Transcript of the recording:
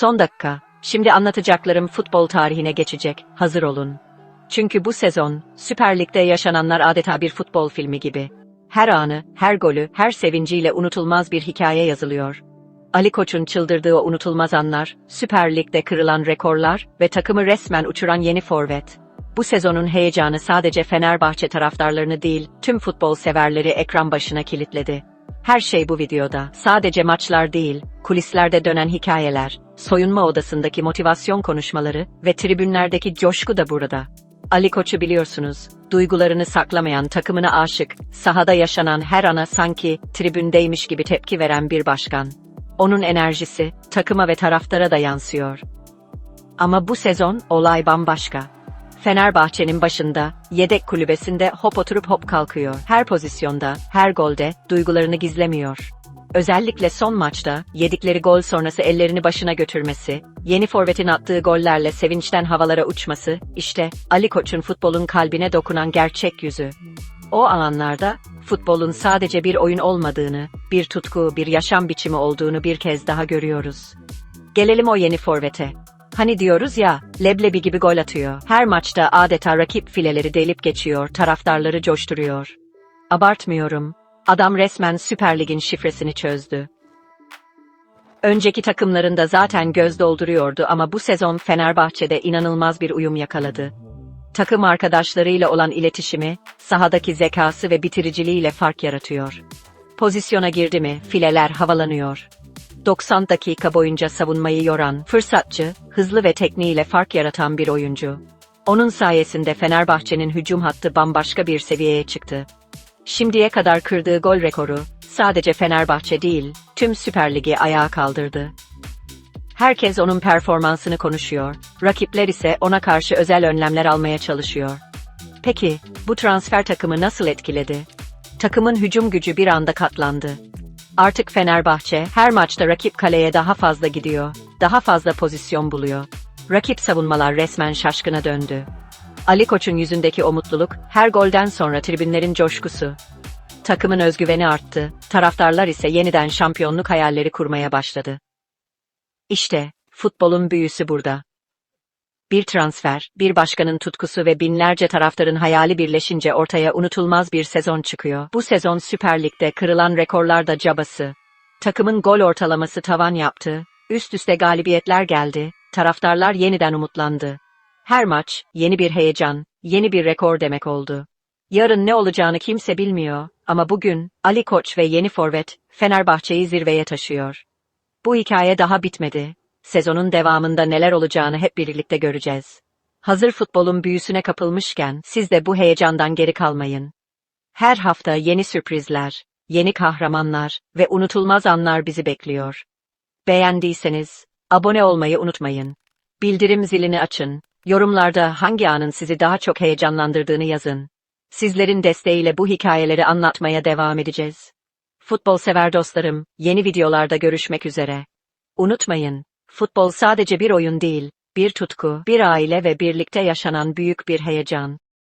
Son dakika. Şimdi anlatacaklarım futbol tarihine geçecek. Hazır olun. Çünkü bu sezon Süper Lig'de yaşananlar adeta bir futbol filmi gibi. Her anı, her golü, her sevinciyle unutulmaz bir hikaye yazılıyor. Ali Koç'un çıldırdığı o unutulmaz anlar, Süper Lig'de kırılan rekorlar ve takımı resmen uçuran yeni forvet. Bu sezonun heyecanı sadece Fenerbahçe taraftarlarını değil, tüm futbol severleri ekran başına kilitledi. Her şey bu videoda. Sadece maçlar değil, kulislerde dönen hikayeler, soyunma odasındaki motivasyon konuşmaları ve tribünlerdeki coşku da burada. Ali Koç'u biliyorsunuz, duygularını saklamayan, takımına aşık, sahada yaşanan her ana sanki tribündeymiş gibi tepki veren bir başkan. Onun enerjisi takıma ve taraftara da yansıyor. Ama bu sezon olay bambaşka. Fenerbahçe'nin başında, yedek kulübesinde hop oturup hop kalkıyor. Her pozisyonda, her golde duygularını gizlemiyor. Özellikle son maçta yedikleri gol sonrası ellerini başına götürmesi, yeni forvetin attığı gollerle sevinçten havalara uçması, işte Ali Koç'un futbolun kalbine dokunan gerçek yüzü. O anlarda futbolun sadece bir oyun olmadığını, bir tutku, bir yaşam biçimi olduğunu bir kez daha görüyoruz. Gelelim o yeni forvete. Hani diyoruz ya, leblebi gibi gol atıyor. Her maçta adeta rakip fileleri delip geçiyor, taraftarları coşturuyor. Abartmıyorum. Adam resmen Süper Lig'in şifresini çözdü. Önceki takımlarında zaten göz dolduruyordu ama bu sezon Fenerbahçe'de inanılmaz bir uyum yakaladı. Takım arkadaşlarıyla olan iletişimi, sahadaki zekası ve bitiriciliğiyle fark yaratıyor. Pozisyona girdi mi, fileler havalanıyor. 90 dakika boyunca savunmayı yoran, fırsatçı, hızlı ve tekniğiyle fark yaratan bir oyuncu. Onun sayesinde Fenerbahçe'nin hücum hattı bambaşka bir seviyeye çıktı. Şimdiye kadar kırdığı gol rekoru, sadece Fenerbahçe değil, tüm Süper Lig'i ayağa kaldırdı. Herkes onun performansını konuşuyor, rakipler ise ona karşı özel önlemler almaya çalışıyor. Peki, bu transfer takımı nasıl etkiledi? Takımın hücum gücü bir anda katlandı. Artık Fenerbahçe her maçta rakip kaleye daha fazla gidiyor, daha fazla pozisyon buluyor. Rakip savunmalar resmen şaşkına döndü. Ali Koç'un yüzündeki o mutluluk, her golden sonra tribünlerin coşkusu. Takımın özgüveni arttı, taraftarlar ise yeniden şampiyonluk hayalleri kurmaya başladı. İşte, futbolun büyüsü burada. Bir transfer, bir başkanın tutkusu ve binlerce taraftarın hayali birleşince ortaya unutulmaz bir sezon çıkıyor. Bu sezon Süper Lig'de kırılan rekorlar da cabası. Takımın gol ortalaması tavan yaptı, üst üste galibiyetler geldi, taraftarlar yeniden umutlandı. Her maç, yeni bir heyecan, yeni bir rekor demek oldu. Yarın ne olacağını kimse bilmiyor ama bugün, Ali Koç ve yeni forvet, Fenerbahçe'yi zirveye taşıyor. Bu hikaye daha bitmedi. Sezonun devamında neler olacağını hep birlikte göreceğiz. Hazır futbolun büyüsüne kapılmışken siz de bu heyecandan geri kalmayın. Her hafta yeni sürprizler, yeni kahramanlar ve unutulmaz anlar bizi bekliyor. Beğendiyseniz abone olmayı unutmayın. Bildirim zilini açın. Yorumlarda hangi anın sizi daha çok heyecanlandırdığını yazın. Sizlerin desteğiyle bu hikayeleri anlatmaya devam edeceğiz. Futbol sever dostlarım, yeni videolarda görüşmek üzere. Unutmayın, futbol sadece bir oyun değil, bir tutku, bir aile ve birlikte yaşanan büyük bir heyecan.